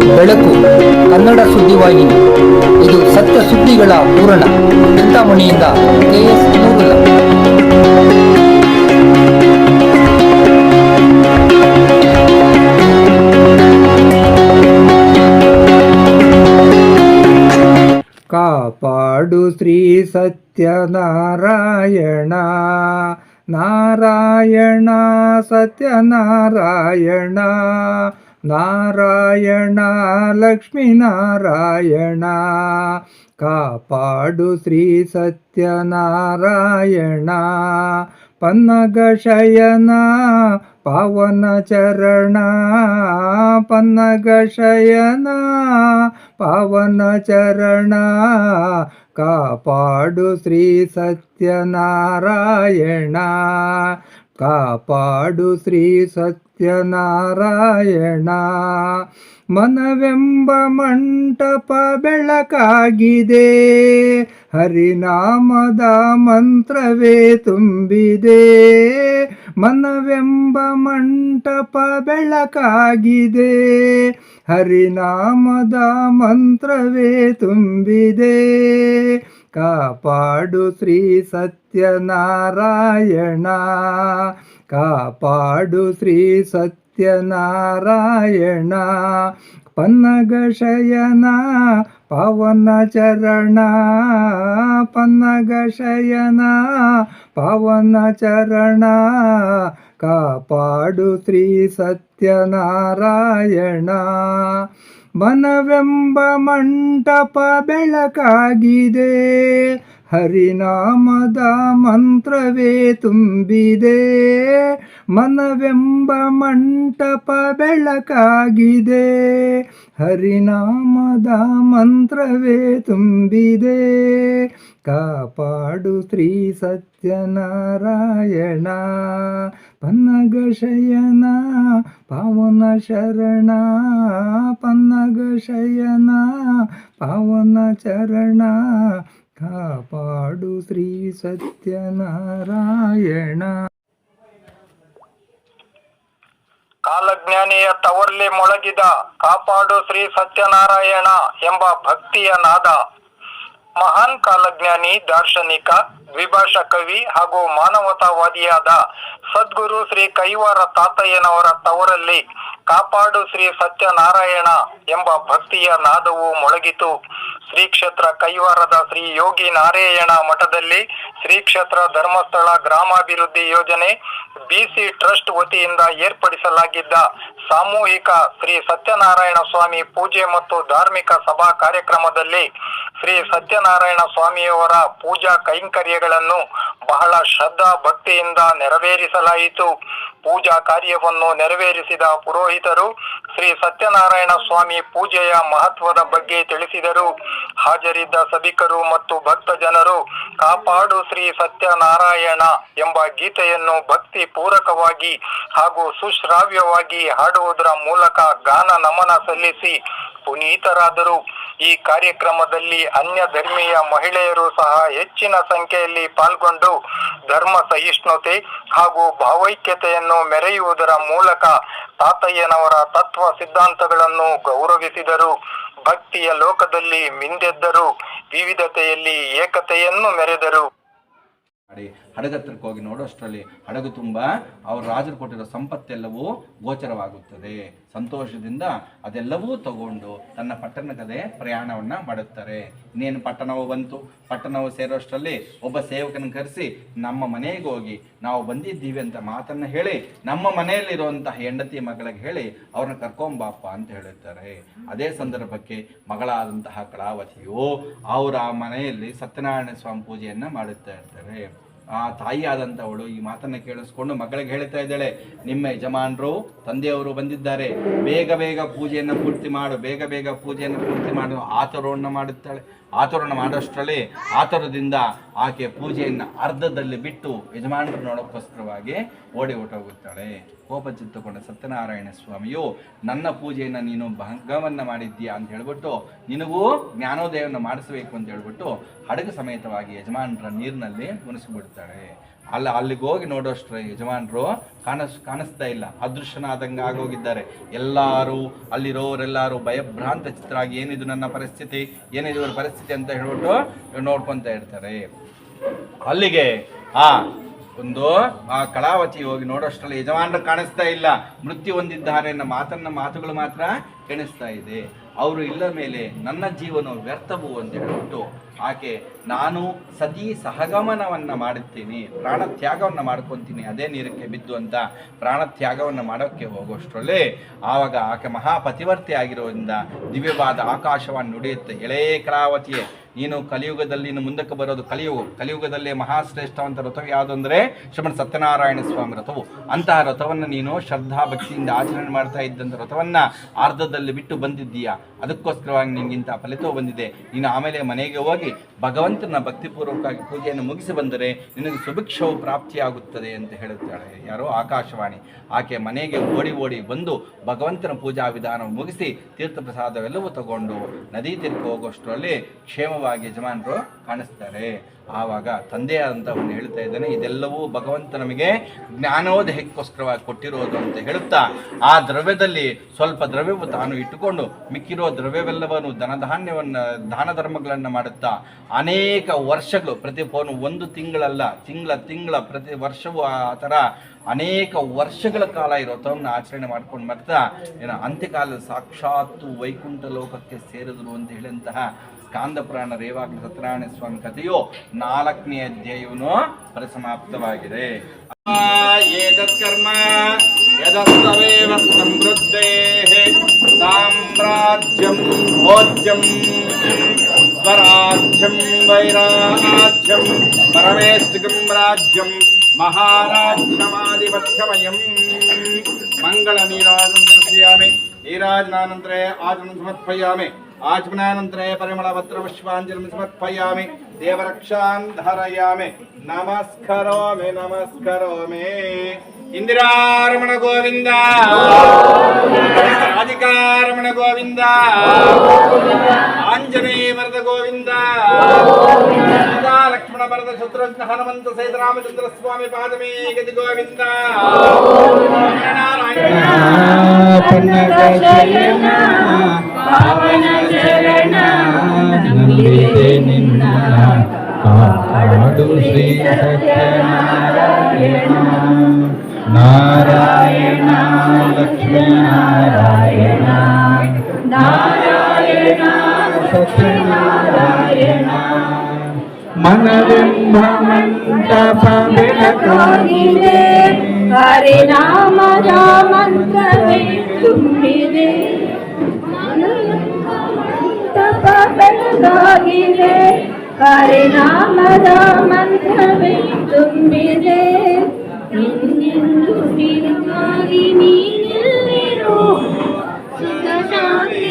ಬೆಳಕು ಕನ್ನಡ ಸುದ್ದಿವಾಹಿನಿ. ಇದು ಸತ್ಯ ಸುದ್ದಿಗಳ ಪೂರಣ ಚಿಂತಾಮಣಿಯಿಂದ ಕೆಎಸ್ ಕಾಪಾಡು ಶ್ರೀ ಸತ್ಯನಾರಾಯಣ. ನಾರಾಯಣ ಸತ್ಯನಾರಾಯಣ. ನಾರಾಯಣ ಲಕ್ಷ್ಮೀನಾರಾಯಣ ಕಾಪಾಡು ಶ್ರೀ ಸತ್ಯನಾರಾಯಣ. ಪನ್ನಗಶಯನ ಪಾವನ ಚರಣ ಪನ್ನಗಶಯನ ಪಾವನ ಚರಣ ಕಾಪಾಡು ಶ್ರೀ ಸತ್ಯನಾರಾಯಣ. ಕಾಪಾಡು ಶ್ರೀ ಸತ್ಯನಾರಾಯಣ. ಮನವೆಂಬ ಮಂಟಪ ಬೆಳಕಾಗಿದೆ. ಹರಿನಾಮದ ಮಂತ್ರವೇ ತುಂಬಿದೆ. ಮನವೆಂಬ ಮಂಟಪ ಬೆಳಕಾಗಿದೆ. ಹರಿನಾಮದ ಮಂತ್ರವೇ ತುಂಬಿದೆ. ಕಾಪಾಡು ಶ್ರೀ ಸತ್ಯನಾರಾಯಣ. ಕಾಪಾಡು ಶ್ರೀ ಸತ್ಯನಾರಾಯಣ. ಪನ್ನಗ ಶಯನ ಪವನ ಚರಣ. ಪನ್ನಗ ಶಯನ ಪವನ ಚರಣ. ಕಾಪಾಡು ಶ್ರೀ ಸತ್ಯನಾರಾಯಣ. ಮನವೆಂಬ ಮಂಟಪ ಬೆಳಕಾಗಿದೆ. ಹರಿನಾಮದ ಮಂತ್ರವೇ ತುಂಬಿದೆ, ಮನವೆಂಬ ಮಂಟಪ ಬೆಳಕಾಗಿದೆ. ಹರಿನಾಮದ ಮಂತ್ರವೇ ತುಂಬಿದೆ, ಕಾಪಾಡು ಶ್ರೀ ಸತ್ಯನಾರಾಯಣ. ಪನ್ನಗ ಶಯನ ಪಾವನ ಶರಣ ಪನ್ನಗ ಶಯನ ಪಾವನ ಚರಣ ಕಾಪಾಡು ಶ್ರೀ ಸತ್ಯನಾರಾಯಣ. ಕಾಲಜ್ಞಾನಿಯ ತವರಲ್ಲಿ ಮೊಳಗಿದ ಕಾಪಾಡು ಶ್ರೀ ಸತ್ಯನಾರಾಯಣ ಎಂಬ ಭಕ್ತಿಯ ನಾದ. ಮಹಾನ್ ಕಾಲಜ್ಞಾನಿ, ದಾರ್ಶನಿಕ, ದ್ವಿಭಾಷಾ ಕವಿ ಹಾಗೂ ಮಾನವತಾವಾದಿಯಾದ ಸದ್ಗುರು ಶ್ರೀ ಕೈವಾರ ತಾತಯ್ಯನವರ ತವರಲ್ಲಿ ಕಾಪಾಡು ಶ್ರೀ ಸತ್ಯನಾರಾಯಣ ಎಂಬ ಭಕ್ತಿಯ ನಾದವು ಮೊಳಗಿತು. ಶ್ರೀ ಕ್ಷೇತ್ರ ಕೈವಾರದ ಶ್ರೀ ಯೋಗಿ ನಾರಾಯಣ ಮಠದಲ್ಲಿ ಶ್ರೀ ಕ್ಷೇತ್ರ ಧರ್ಮಸ್ಥಳ ಗ್ರಾಮಾಭಿವೃದ್ಧಿ ಯೋಜನೆ ಬಿಸಿ ಟ್ರಸ್ಟ್ ವತಿಯಿಂದ ಏರ್ಪಡಿಸಲಾಗಿದ್ದ ಸಾಮೂಹಿಕ ಶ್ರೀ ಸತ್ಯನಾರಾಯಣ ಸ್ವಾಮಿ ಪೂಜೆ ಮತ್ತು ಧಾರ್ಮಿಕ ಸಭಾ ಕಾರ್ಯಕ್ರಮದಲ್ಲಿ ಶ್ರೀ ಸತ್ಯನಾರಾಯಣ ಸ್ವಾಮಿಯವರ ಪೂಜಾ ಕೈಂಕರ್ಯಗಳನ್ನು ಬಹಳ ಶ್ರದ್ಧಾ ಭಕ್ತಿಯಿಂದ ನೆರವೇರಿಸಲಾಯಿತು. ಪೂಜಾ ಕಾರ್ಯವನ್ನು ನೆರವೇರಿಸಿದ ಪುರೋಹಿತರು ಶ್ರೀ ಸತ್ಯನಾರಾಯಣ ಸ್ವಾಮಿ ಪೂಜೆಯ ಮಹತ್ವದ ಬಗ್ಗೆ ತಿಳಿಸಿದರು. ಹಾಜರಿದ್ದ ಸಭಿಕರು ಮತ್ತು ಭಕ್ತ ಜನರು ಕಾಪಾಡು ಶ್ರೀ ಸತ್ಯನಾರಾಯಣ ಎಂಬ ಗೀತೆಯನ್ನು ಭಕ್ತಿ ಪೂರಕವಾಗಿ ಹಾಗೂ ಸುಶ್ರಾವ್ಯವಾಗಿ ಹಾಡುವುದರ ಮೂಲಕ ಗಾನ ನಮನ ಸಲ್ಲಿಸಿ ಪುನೀತರಾದರು ಈ ಕಾರ್ಯಕ್ರಮದಲ್ಲಿ ಅನ್ಯ ಧರ್ಮೀಯ ಮಹಿಳೆಯರು ಸಹ ಹೆಚ್ಚಿನ ಸಂಖ್ಯೆಯಲ್ಲಿ ಪಾಲ್ಗೊಂಡು ಧರ್ಮ ಸಹಿಷ್ಣುತೆ ಹಾಗೂ ಭಾವೈಕ್ಯತೆಯನ್ನು ಮೆರೆಯುವುದರ ಮೂಲಕ ತಾತಯ್ಯನವರ ತತ್ವ ಸಿದ್ಧಾಂತಗಳನ್ನು ಗೌರವಿಸಿದರು. ಭಕ್ತಿಯ ಲೋಕದಲ್ಲಿ ಮಿಂದೆದ್ದರು ವಿವಿಧತೆಯಲ್ಲಿ ಏಕತೆಯನ್ನು ಮೆರೆದರು. ಮಾಡಿ ಹೋಗಿ ನೋಡು ಹೋಗಿ ನೋಡೋಷ್ಟರಲ್ಲಿ ಹಡಗು ತುಂಬ, ಅವ್ರ ರಾಜರು ಕೊಟ್ಟಿರೋ ಸಂಪತ್ತೆಲ್ಲವೂ ಗೋಚರವಾಗುತ್ತದೆ. ಸಂತೋಷದಿಂದ ಅದೆಲ್ಲವೂ ತಗೊಂಡು ತನ್ನ ಪಟ್ಟಣಕ್ಕದೇ ಪ್ರಯಾಣವನ್ನು ಮಾಡುತ್ತಾರೆ. ಇನ್ನೇನು ಪಟ್ಟಣವು ಬಂತು, ಪಟ್ಟಣವು ಸೇರೋಷ್ಟರಲ್ಲಿ ಒಬ್ಬ ಸೇವಕನ ಕರೆಸಿ, ನಮ್ಮ ಮನೆಗೆ ಹೋಗಿ ನಾವು ಬಂದಿದ್ದೀವಿ ಅಂತ ಮಾತನ್ನ ಹೇಳಿ, ನಮ್ಮ ಮನೆಯಲ್ಲಿರುವಂತಹ ಹೆಂಡತಿ ಮಗಳಿಗೆ ಹೇಳಿ, ಅವ್ರನ್ನ ಕರ್ಕೊಂಬಾಪ ಅಂತ ಹೇಳುತ್ತಾರೆ. ಅದೇ ಸಂದರ್ಭಕ್ಕೆ ಮಗಳಾದಂತಹ ಕಳಾವತಿಯು ಅವರ ಮನೆಯಲ್ಲಿ ಸತ್ಯನಾರಾಯಣ ಸ್ವಾಮಿ ಪೂಜೆಯನ್ನು ಮಾಡುತ್ತಾ ಇರ್ತಾರೆ. ಆ ತಾಯಿಯಾದಂಥವಳು ಈ ಮಾತನ್ನ ಕೇಳಿಸ್ಕೊಂಡು ಮಗಳಿಗೆ ಹೇಳ್ತಾ ಇದ್ದಾಳೆ, ನಿಮ್ಮ ಯಜಮಾನರು, ತಂದೆಯವರು ಬಂದಿದ್ದಾರೆ. ಬೇಗ ಬೇಗ ಪೂಜೆಯನ್ನು ಪೂರ್ತಿ ಮಾಡು, ಬೇಗ ಬೇಗ ಪೂಜೆಯನ್ನು ಪೂರ್ತಿ ಮಾಡು ಆತರವನ್ನು ಮಾಡುತ್ತಾಳೆ. ಆತುರವನ್ನು ಮಾಡೋಷ್ಟರಲ್ಲಿ ಆತುರದಿಂದ ಆಕೆ ಪೂಜೆಯನ್ನು ಅರ್ಧದಲ್ಲಿ ಬಿಟ್ಟು ಯಜಮಾನರು ನೋಡೋಕ್ಕೋಸ್ಕರವಾಗಿ ಓಡಿ ಹೊಟ್ಟೋಗುತ್ತಾಳೆ ಕೋಪ ಚಿತ್ತುಕೊಂಡ ಸತ್ಯನಾರಾಯಣ ಸ್ವಾಮಿಯು, ನನ್ನ ಪೂಜೆಯನ್ನು ನೀನು ಭಂಗವನ್ನು ಮಾಡಿದ್ದೀಯಾ? ಅಂತ ಹೇಳ್ಬಿಟ್ಟು, ನಿನಗೂ ಜ್ಞಾನೋದಯವನ್ನು ಮಾಡಿಸಬೇಕು ಅಂತ ಹೇಳ್ಬಿಟ್ಟು, ಹಡಗು ಸಮೇತವಾಗಿ ಯಜಮಾನರ ನೀರಿನಲ್ಲಿ ಮುನಿಸಿಬಿಡ್ತಾಳೆ. ಅಲ್ಲ, ಅಲ್ಲಿಗೆ ಹೋಗಿ ನೋಡೋಷ್ಟ್ರ ಯಜಮಾನರು ಕಾಣಿಸ್ ಕಾಣಿಸ್ತಾ ಇಲ್ಲ. ಅದೃಶ್ಯನಾದಂಗೆ ಆಗೋಗಿದ್ದಾರೆ. ಎಲ್ಲರೂ, ಅಲ್ಲಿರೋರೆಲ್ಲರೂ ಭಯಭ್ರಾಂತ ಚಿತ್ತರಾಗಿ, ಏನಿದು ನನ್ನ ಪರಿಸ್ಥಿತಿ, ಏನಿದು ಇವ್ರ ಪರಿಸ್ಥಿತಿ ಅಂತ ಹೇಳ್ಬಿಟ್ಟು ನೋಡ್ಕೊತಾ ಇರ್ತಾರೆ. ಅಲ್ಲಿಗೆ ಆ ಒಂದು ಆ ಕಳಾವತಿ ಹೋಗಿ ನೋಡೋಷ್ಟರಲ್ಲಿ ಯಜಮಾನರು ಕಾಣಿಸ್ತಾ ಇಲ್ಲ. ಮೃತ್ಯು ಹೊಂದಿದ್ದಾರೆ ಅನ್ನೋ ಮಾತನ್ನ, ಮಾತುಗಳು ಮಾತ್ರ ಕೇಳಿಸ್ತಾ ಇದೆ. ಅವರು ಇಲ್ಲ ಮೇಲೆ ನನ್ನ ಜೀವನ ವ್ಯರ್ಥವು ಅಂತ ಹೇಳ್ಬಿಟ್ಟು ಆಕೆ ನಾನು ಸತಿ ಸಹಗಮನವನ್ನು ಮಾಡುತ್ತೀನಿ, ಪ್ರಾಣ ತ್ಯಾಗವನ್ನು ಮಾಡ್ಕೊತೀನಿ, ಅದೇ ನೀರಕ್ಕೆ ಬಿದ್ದು ಅಂತ ಪ್ರಾಣ ತ್ಯಾಗವನ್ನು ಮಾಡೋಕ್ಕೆ ಹೋಗೋಷ್ಟರಲ್ಲಿ ಆವಾಗ ಆಕೆ ಮಹಾಪತಿವರ್ತಿ ಆಗಿರೋದ್ರಿಂದ ದಿವ್ಯವಾದ ಆಕಾಶವನ್ನು ನುಡಿಯುತ್ತೆ. ಎಳೇ ಕಲಾವತಿಯೇ ನೀನು ಕಲಿಯುಗದಲ್ಲಿ ಇನ್ನು ಮುಂದಕ್ಕೆ ಬರೋದು ಕಲಿಯುಗ ಕಲಿಯುಗದಲ್ಲಿ ಮಹಾಶ್ರೇಷ್ಠವಂತ ರಥವು ಯಾವುದು ಅಂದರೆ ಶ್ರೀಮನ್ ಸತ್ಯನಾರಾಯಣ ಸ್ವಾಮಿ ರಥವು. ಅಂತಹ ರಥವನ್ನು ನೀನು ಶ್ರದ್ಧಾ ಭಕ್ತಿಯಿಂದ ಆಚರಣೆ ಮಾಡ್ತಾ ಇದ್ದಂಥ ರಥವನ್ನು ಅರ್ಧದಲ್ಲಿ ಬಿಟ್ಟು ಬಂದಿದ್ದೀಯಾ? ಅದಕ್ಕೋಸ್ಕರವಾಗಿ ನಿನಗಿಂತ ಫಲಿತವು ಬಂದಿದೆ. ನೀನು ಆಮೇಲೆ ಮನೆಗೆ ಹೋಗಿ ಭಗವಂತನ ಭಕ್ತಿಪೂರ್ವಕವಾಗಿ ಪೂಜೆಯನ್ನು ಮುಗಿಸಿ ಬಂದರೆ ನಿನಗೆ ಸುಭಿಕ್ಷವು ಪ್ರಾಪ್ತಿಯಾಗುತ್ತದೆ ಅಂತ ಹೇಳುತ್ತಾಳೆ. ಯಾರೋ ಆಕಾಶವಾಣಿ. ಆಕೆ ಮನೆಗೆ ಓಡಿ ಓಡಿ ಬಂದು ಭಗವಂತನ ಪೂಜಾ ವಿಧಾನ ಮುಗಿಸಿ ತೀರ್ಥ ಪ್ರಸಾದವೆಲ್ಲವೂ ತಗೊಂಡು ನದಿ ತೀರ್ಕ ಹೋಗೋಷ್ಟರಲ್ಲಿ ಕ್ಷೇಮವಾಗಿ ಯಜಮಾನರು ಕಾಣಿಸ್ತಾರೆ. ಆವಾಗ ತಂದೆಯಾದಂಥವನು ಹೇಳ್ತಾ ಇದ್ದಾನೆ, ಇದೆಲ್ಲವೂ ಭಗವಂತ ನಮಗೆ ಜ್ಞಾನೋದಯಕ್ಕೋಸ್ಕರವಾಗಿ ಕೊಟ್ಟಿರೋದು ಅಂತ ಹೇಳುತ್ತಾ, ಆ ದ್ರವ್ಯದಲ್ಲಿ ಸ್ವಲ್ಪ ದ್ರವ್ಯವು ತಾನು ಇಟ್ಟುಕೊಂಡು ಮಿಕ್ಕಿರೋ ದ್ರವ್ಯವೆಲ್ಲವನ್ನು ಧನಧಾನ್ಯವನ್ನು ದಾನ ಧರ್ಮಗಳನ್ನು ಮಾಡುತ್ತಾ, ಅನೇಕ ವರ್ಷಗಳು, ಪ್ರತಿ ಒಂದು ತಿಂಗಳಲ್ಲ, ತಿಂಗಳ ತಿಂಗಳ ಪ್ರತಿ ವರ್ಷವೂ ಆ ಥರ ಅನೇಕ ವರ್ಷಗಳ ಕಾಲ ಇರೋ ಆಚರಣೆ ಮಾಡ್ಕೊಂಡು ಬರ್ತಾ ಏನೋ ಅಂತ್ಯಕಾಲದ ಸಾಕ್ಷಾತ್ತು ವೈಕುಂಠ ಲೋಕಕ್ಕೆ ಸೇರಿದ್ರು ಅಂತ ಹೇಳಿದಂತಹ ಕಾಂದಪುರಾಣ ರೇವಾಗ್ಲ ಸತ್ಯನಾರಾಯಣ ಸ್ವಾಮಿ ಕಥೆಯು ನಾಲ್ಕನೇ ಅಧ್ಯಾಯವನ್ನು ಪರಿಸಮಾಪ್ತವಾಗಿದೆ. ಸಾಮ್ರಾಜ್ಯಂ ಭೋಜ್ಯಂ, ಸ್ವರಾಜ್ಯಂ ವೈರಾಜ್ಯಂ, ಪರಮೇಷ್ಠಿಕಂ ರಾಜ್ಯಂ महाराज्यमाधिपत्यमयं मङ्गलनीराजं दर्शयामि नीराजनानन्तरे आचमनं समर्पयामि आचमनानन्तरे परिमलपत्रपुष्पाञ्जलिं समर्पयामि देवरक्षां धारयामि नमस्करोमि नमस्करोमि ఇందిరారమణ గోవింద రాధికారమణ గోవింద ఆంజనేయ వరద గోవింద రావణ భరత శత్రుఘ్న హనుమంత సహిత రామచంద్ర స్వామి పాదమే గతి గోవింద. కాపాడు శ్రీ సత్యనారాయణ నారాయణ లక్ష్మీ నారాయణ నారాయణ సత్యనారాయణ. ಮನವೆಂಬ ಮಂಟಪ ಬೆಳಕಾಗಿದೆ ಹರಿನಾಮದ ಮಂತ್ರವೇ ತುಂಬಿದೆ ತಪ ಬೆಳಗಾಗಿದೆ ಹರಿನಾಮದ ಮಂತ್ರವೇ ತುಂಬಿದೆ ಇನ್ನೆಂದು ನಿನಗಾಗಿ ನೀನಿಲ್ಲಿರು ಸುಖ ಶಾಂತಿ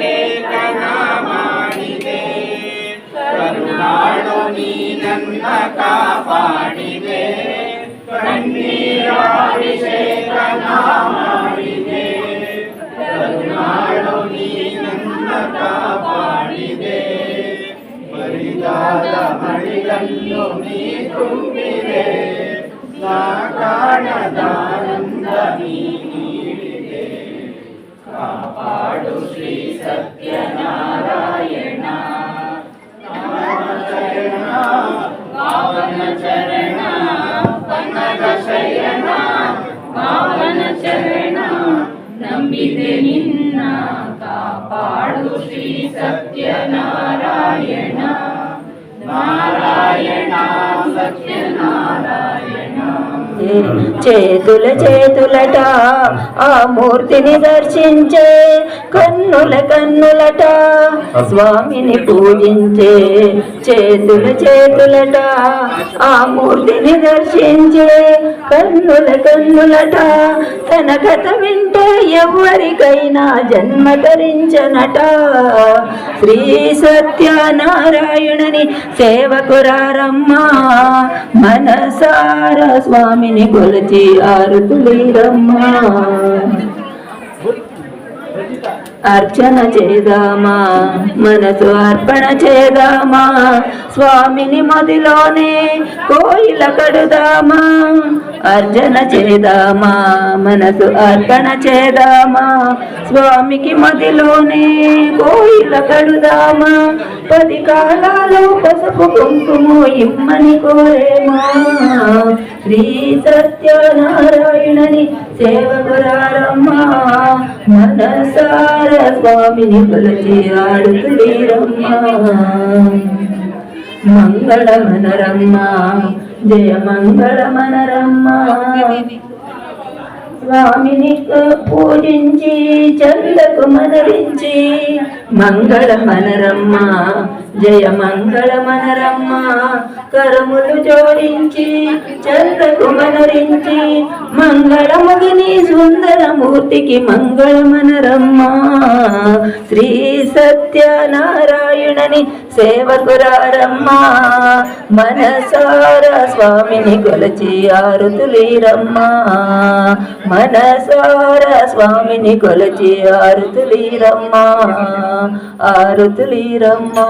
ಅಭಿಷೇಕನ ಮಾಡಿದೆ ಕರುಣಾಳು ನೀ ನನ್ನ ಕಾಪಾಡಿದೆ. ಕಣ್ಣೀರ ಅಭಿಷೇಕನ ಮಾಡಿದೆ ಕರುಣಾಳು ನೀ ನನ್ನ ಕಾಪಾಡಿದೆ. ಬರಿದಾದ ಮಡಿಲನ್ನು ನೀ ತುಂಬಿದೆ. ಪಾವನ ಚರಣ ನಂಬಿದೆ ನಿನ್ನ ಕಾಪಾಡು ಶ್ರೀ ಸತ್ಯನಾರಾಯಣ ನಾರಾಯಣ ಸತ್ಯನಾರಾಯಣ చేతుల చేతులట ఆ మూర్తిని దర్శించే కన్నుల కన్నులట. స్వామిని పూజించే చేతుల చేతులట ఆ మూర్తిని దర్శించే కన్నుల కన్నులట. తన కథ వింటే ఎవరికైనా జన్మ ధరించనట. శ్రీ సత్యనారాయణని సేవకురారమ్మా మనసార స్వామి స్వామిని కొలచి ఆరుతులీరమ్మా అర్చన చేదామా మనసు అర్పణ చేదామా స్వామిని మదిలోనే కోయిల కడుదామా అర్చన చేదామా మనసు అర్పణ చేదామా స్వామికి మదిలోనే కోయిల కడుదామా పది కాలాలు పసుపు కుంకుమ ఇమ్మని కోరేమా శ్రీ పడినది సేవకురారమ్మ. మనసార స్వామిని కొలచి ఆడుతుడీరమ్మ. మంగళ మనరమ్మ జయ మంగళ మనరమ్మ స్వామిని పూజించి చల్లకు మనరించి మంగళ మనరమ్మ జయ మంగళ మనరమ్మ. కరములు జోడించి చందకు మనరించి మంగళముగిని సుందరమూర్తికి మంగళ మనరమ్మ. శ్రీ సత్యనారాయణని సేవకురారమ్మ మనసార స్వామిని కొలచి ఆరుతులీరమ్మా. మనసార స్వామిని కొలచి ఆరుతులీరమ్మా ఆరుతులీరమ్మా.